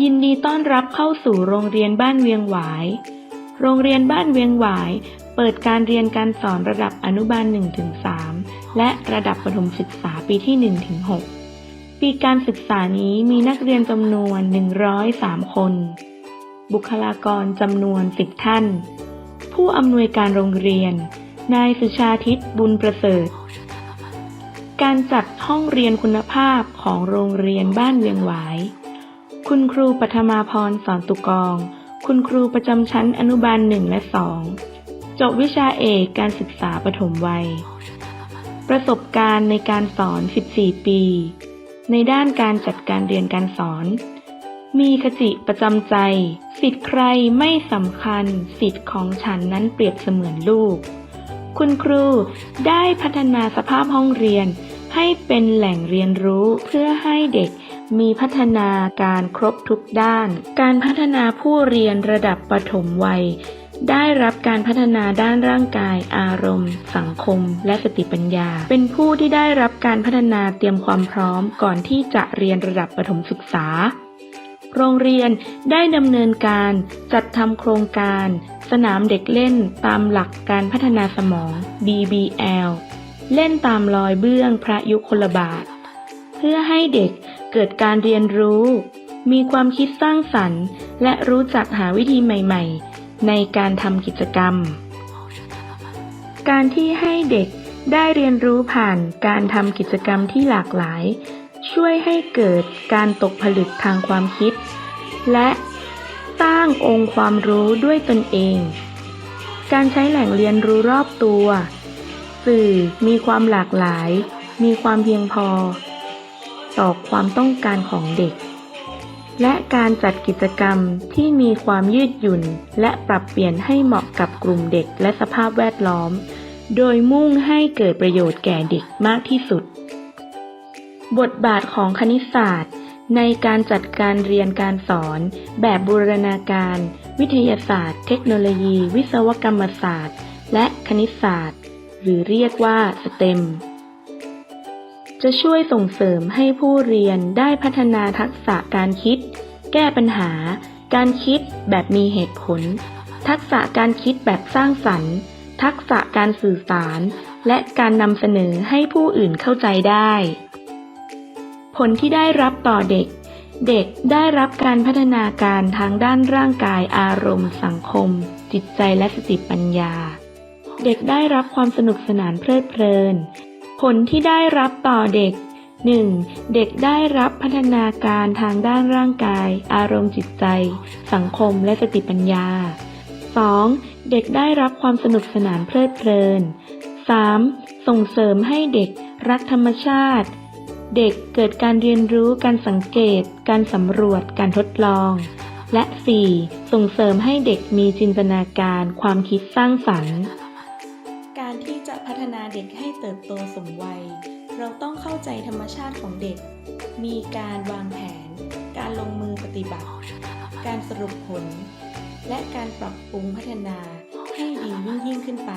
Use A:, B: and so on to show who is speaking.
A: ยินดีต้อนรับเข้าสู่โรงเรียนบ้านเวียงหวาย โรงเรียนบ้านเวียงหวาย เปิดการเรียนการสอนระดับอนุบาล 1-3 และระดับประถมศึกษาปีที่ 1-6 ปีการศึกษานี้มีนักเรียนจำนวน 103 คน บุคลากรจำนวน 10 ท่าน ผู้อำนวยการโรงเรียน นายสุชาทิตบุญประเสริฐ การจัดห้องเรียนคุณภาพของโรงเรียนบ้านเวียงหวาย คุณครูปฐมาพรสอนตุกอง คุณครูประจำชั้นอนุบาลหนึ่งและสองจบวิชาเอกการศึกษาปฐมวัย ประสบการณ์ในการสอน 14 ปี ในด้านการจัดการเรียนการสอน มีคติประจำใจ สิทธิ์ใครไม่สำคัญ สิทธิ์ของฉันนั้นเปรียบเสมือนลูก คุณครูได้พัฒนาสภาพห้องเรียนให้เป็นแหล่งเรียนรู้เพื่อให้เด็ก มีพัฒนาการครบทุกด้าน การพัฒนาผู้เรียนระดับปฐมวัย ได้รับการพัฒนาด้านร่างกาย อารมณ์ สังคม และสติปัญญา เป็นผู้ที่ได้รับการพัฒนาเตรียมความพร้อมก่อนที่จะเรียนระดับประถมศึกษา โรงเรียนได้ดำเนินการจัดทำโครงการ สนามเด็กเล่นตามหลักการพัฒนาสมอง BBL เล่นตามรอยเบื้องพระยุคลบาท เพื่อให้เด็ก เกิดการเรียนรู้ มีความคิดสร้างสรรค์ และรู้จักหาวิธีใหม่ๆ ในการทำกิจกรรม การที่ให้เด็กได้เรียนรู้ผ่านการทำกิจกรรมที่หลากหลาย ช่วยให้เกิดการตกผลึกทางความคิด และสร้างองค์ความรู้ด้วยตนเอง การใช้แหล่งเรียนรู้รอบตัว สื่อมีความหลากหลาย มีความเพียงพอ ต่อความต้องการของเด็ก และการจัดกิจกรรมที่มีความยืดหยุ่น และปรับเปลี่ยนให้เหมาะกับกลุ่มเด็กและสภาพแวดล้อม โดยมุ่งให้เกิดประโยชน์แก่เด็กมากที่สุด บทบาทของคณิตศาสตร์ ในการจัดการเรียนการสอน แบบบูรณาการ วิทยาศาสตร์ เทคโนโลยี วิศวกรรมศาสตร์ และคณิตศาสตร์ หรือเรียกว่า STEM จะช่วยส่งเสริมให้ผู้เรียนได้พัฒนาทักษะการคิด แก้ปัญหา การคิดแบบมีเหตุผล ทักษะการคิดแบบสร้างสรรค์ ทักษะการสื่อสาร และการนำเสนอให้ผู้อื่นเข้าใจได้ ผลที่ได้รับต่อเด็ก เด็กได้รับการพัฒนาการทางด้านร่างกายอารมณ์ สังคม จิตใจและสติปัญญา เด็กได้รับความสนุกสนานเพลิดเพลิน ผลที่ได้รับต่อเด็ก 1. เด็กได้รับพัฒนาการทางด้านร่างกาย อารมณ์จิตใจ สังคมและสติปัญญา 2. เด็กได้รับความสนุกสนานเพลิดเพลิน 3. ส่งเสริมให้เด็กรักธรรมชาติ เด็กเกิดการเรียนรู้การสังเกต การสำรวจ การทดลอง และ 4. ส่งเสริมให้เด็กมีจินตนาการ ความคิดสร้างสรรค์ การที่จะพัฒนาเด็กให้เติบโตสมวัย เราต้องเข้าใจธรรมชาติของเด็ก มีการวางแผน การลงมือปฏิบัติ การสรุปผล และการปรับปรุงพัฒนาให้ดียิ่งยิ่งขึ้นไป